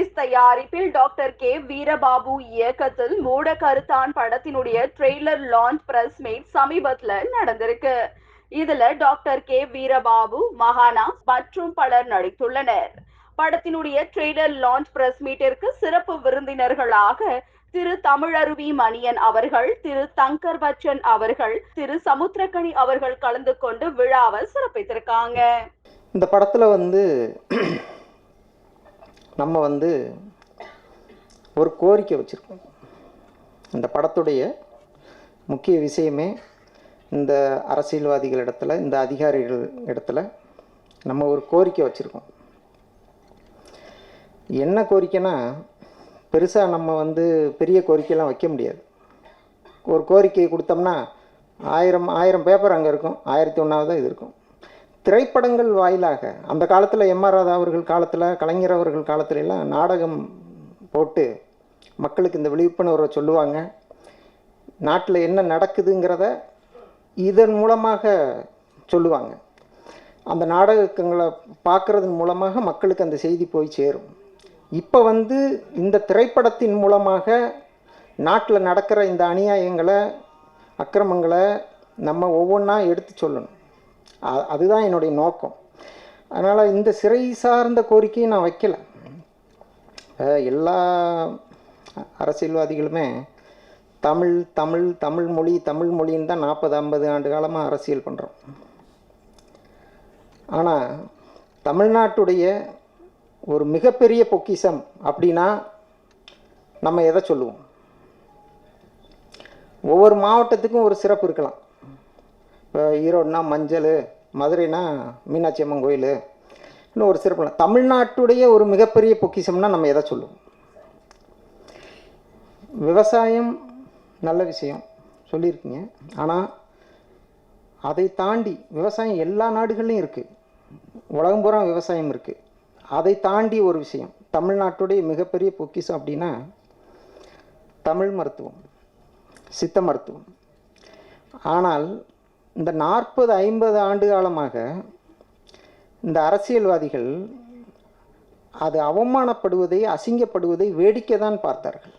Movies தயாரிப்பில் doctor K. Veerababu இயக்கத்தில் மூட கருத்தான் படத்தினுடைய ட்ரெய்லர் லான்ச் பிரஸ் மீட் சமீபத்துல நடந்திருக்கு. இதுல டாக்டர் கே. வீரபாபு மகானா மற்றும் பலர் நடித்துள்ளனர். படத்தினுடைய ட்ரெய்லர் லான்ச் பிரஸ் மீட்டிற்கு சிறப்பு விருந்தினர்களாக திரு. தமிழருவி மணியன் அவர்கள் திரு. தங்கர் பச்சன் அவர்கள் திரு. சமுத்திரக்கனி அவர்கள் கலந்து கொண்டு விழாவை சிறப்பித்திருக்காங்க. இந்த படத்துல வந்து நம்ம வந்து ஒரு கோரிக்கை வச்சுருக்கோம். இந்த படத்துடைய முக்கிய விஷயமே இந்த அரசியல்வாதிகள் இடத்துல இந்த அதிகாரிகள் இடத்துல நம்ம ஒரு கோரிக்கை வச்சுருக்கோம். என்ன கோரிக்கைனா பெருசாக நம்ம வந்து பெரிய கோரிக்கையெல்லாம் வைக்க முடியாது. ஒரு கோரிக்கை கொடுத்தோம்னா ஆயிரம் ஆயிரம் பேப்பர் அங்கே இருக்கும். ஆயிரத்தி ஒன்றாவது இது இருக்கும். திரைப்படங்கள் வாயிலாக அந்த காலத்தில் எம் ஆர் ராதா அவர்கள் காலத்தில் கலைஞர் அவர்கள் காலத்துல எல்லாம் நாடகம் போட்டு மக்களுக்கு இந்த விழிப்புணர்வை சொல்லுவாங்க. நாட்டில் என்ன நடக்குதுங்கிறத இதன் மூலமாக சொல்லுவாங்க. அந்த நாடகங்களை பார்க்குறதன் மூலமாக மக்களுக்கு அந்த செய்தி போய் சேரும். இப்போ வந்து இந்த திரைப்படத்தின் மூலமாக நாட்டில் நடக்கிற இந்த அநியாயங்களை அக்கிரமங்களை நம்ம ஒவ்வொன்றா எடுத்து சொல்லணும். அதுதான் என்னுடைய நோக்கம். அதனால் இந்த சிறை சார்ந்த கோரிக்கையை நான் வைக்கல. எல்லா அரசியல்வாதிகளுமே தமிழ் தமிழ் தமிழ் மொழி தமிழ் மொழின்னு தான் நாற்பது ஐம்பது ஆண்டு காலமாக அரசியல் பண்ணுறோம் ஆனால் தமிழ்நாட்டுடைய ஒரு மிகப்பெரிய பொக்கிஷம் அப்படின்னா நம்ம எதை சொல்லுவோம்? ஒவ்வொரு மாவட்டத்துக்கும் ஒரு சிறப்பு இருக்கலாம். இப்போ ஈரோடுனா மஞ்சள் மதுரைனா மீனாட்சி அம்மன் கோயில் இன்னும் ஒரு சிறப்பு தமிழ்நாட்டுடைய ஒரு மிகப்பெரிய பொக்கிஷம்னா நம்ம எதை சொல்லுவோம்? விவசாயம் நல்ல விஷயம் சொல்லியிருக்கீங்க. ஆனால் அதை தாண்டி விவசாயம் எல்லா நாடுகள்லையும் இருக்குது உலகம் பூரா விவசாயம் இருக்குது அதை தாண்டி ஒரு விஷயம் தமிழ்நாட்டுடைய மிகப்பெரிய பொக்கிஷம் அப்படின்னா தமிழ் மருத்துவம் சித்த மருத்துவம். ஆனால் இந்த நாற்பது ஐம்பது ஆண்டு காலமாக இந்த அரசியல்வாதிகள் அது அவமானப்படுவதை அசிங்கப்படுவதை வேடிக்கை தான் பார்த்தார்கள்.